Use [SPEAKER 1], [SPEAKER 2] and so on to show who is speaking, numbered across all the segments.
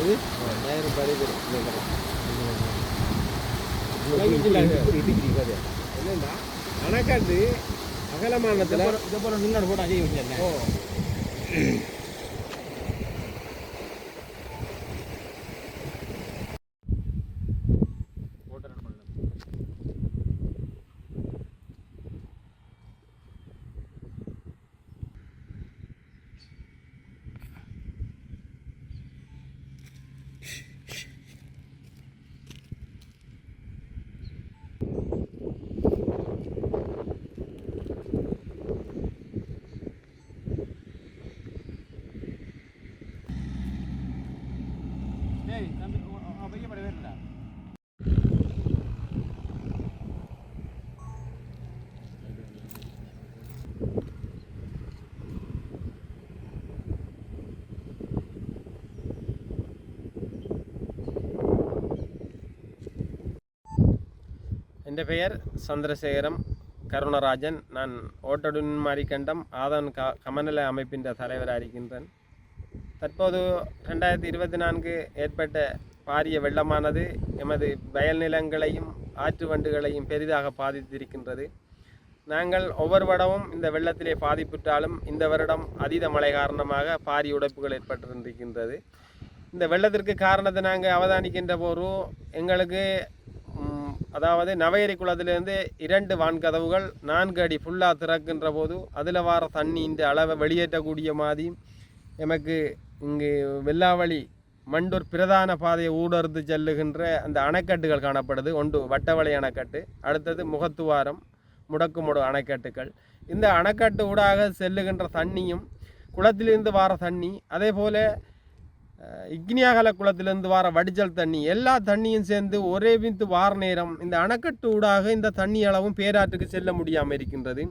[SPEAKER 1] ఇది నేను బడి என்னன்னா அணக்காட்டு அகலமானத்தில்
[SPEAKER 2] இதே போல் நின்று போட்டு அதிகம் வச்சிருந்தேன்
[SPEAKER 1] ஓ.
[SPEAKER 3] என் பெயர் சந்திரசேகரம் கருணராஜன் நான் ஓட்டடுன்மாரி கண்டம் ஆதன் க கமநல அமைப்பின் தலைவராக இருக்கின்றேன் தற்போது ரெண்டாயிரத்தி இருபத்தி நான்கு ஏற்பட்ட பாரிய வெள்ளமானது எமது வயல் நிலங்களையும் ஆற்று வண்டுகளையும் பெரிதாக பாதித்திருக்கின்றது. நாங்கள் ஒவ்வொரு வருடமும் இந்த வெள்ளத்திலே பாதிப்புற்றாலும் இந்த வருடம் அதீத மழை காரணமாக பாரிய உடைப்புகள் ஏற்பட்டிருக்கின்றது இந்த வெள்ளத்திற்கு காரணத்தை நாங்கள் அவதானிக்கின்ற போது எங்களுக்கு அதாவது நவையரி குளத்திலிருந்து இரண்டு வான்கதவுகள் நான்கு அடி ஃபுல்லாக திறக்கின்ற போது அதில் வார தண்ணி இந்த அளவை வெளியேற்றக்கூடிய மாதிரி எமக்கு இங்கு வெள்ளாவளி மண்டூர் பிரதான பாதையை ஊடர்ந்து செல்லுகின்ற அந்த அணைக்கட்டுகள் காணப்படுது. ஒன்று வட்டவளை அணைக்கட்டு அடுத்தது முகத்துவாரம் முடக்குமுடு அணைக்கட்டுகள். இந்த அணைக்கட்டு ஊடாக செல்லுகின்ற தண்ணியும் குளத்திலிருந்து வார தண்ணி அதே போல் இக்னியாகல குளத்திலிருந்து வார வடிச்சல் தண்ணி எல்லா தண்ணியும் சேர்ந்து ஒரே விந்து வார நேரம் இந்த அணைக்கட்டு ஊடாக இந்த தண்ணி அளவும் பேராற்றுக்கு செல்ல முடியாமல் இருக்கின்றது.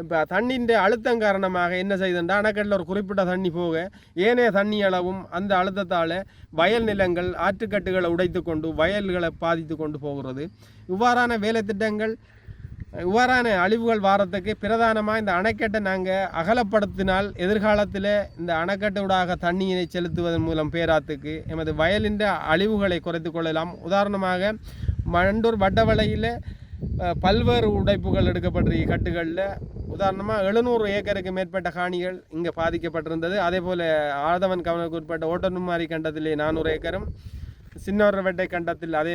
[SPEAKER 3] இப்போ தண்ணின்ற அழுத்தம் காரணமாக என்ன செய்யுதுண்டா அணைக்கட்டில் ஒரு குறிப்பிட்ட தண்ணி போக ஏனைய தண்ணி அளவும் அந்த அழுத்தத்தால் வயல் நிலங்கள் ஆற்றுக்கட்டுகளை உடைத்து கொண்டு வயல்களை பாதித்து கொண்டு போகிறது. இவ்வாறான வேலை திட்டங்கள் இவ்வாறான அழிவுகள் வாரத்துக்கு பிரதானமாக இந்த அணைக்கட்டை நாங்கள் அகலப்படுத்தினால் எதிர்காலத்தில் இந்த அணைக்கட்டூடாக தண்ணீரை செலுத்துவதன் மூலம் பேராத்துக்கு எமது வயலின் அழிவுகளை குறைத்து கொள்ளலாம். உதாரணமாக மண்டூர் வட்டவளையில் பல்வேறு உடைப்புகள் எடுக்கப்பட்டிருக்க கட்டுகளில். உதாரணமாக எழுநூறு ஏக்கருக்கு மேற்பட்ட காணிகள் இங்கே பாதிக்கப்பட்டிருந்தது. அதே போல் ஆதவன் கவனுக்கு உட்பட்ட ஓட்டனுமாரி கண்டத்திலே நானூறு ஏக்கரும் சின்னவரவெட்டை கண்டத்தில் அதே